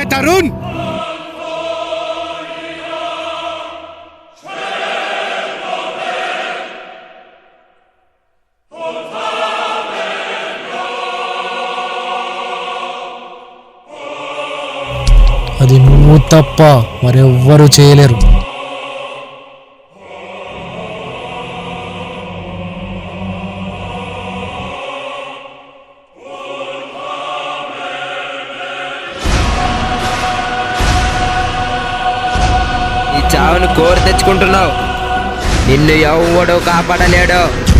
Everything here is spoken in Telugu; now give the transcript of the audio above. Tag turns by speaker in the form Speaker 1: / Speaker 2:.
Speaker 1: తరుణ్?
Speaker 2: అది నువ్వు తప్ప మరెవ్వరూ చేయలేరు.
Speaker 3: చావును కోరి తెచ్చుకుంటున్నావు. నిన్ను ఎవడో కాపాడలేడు.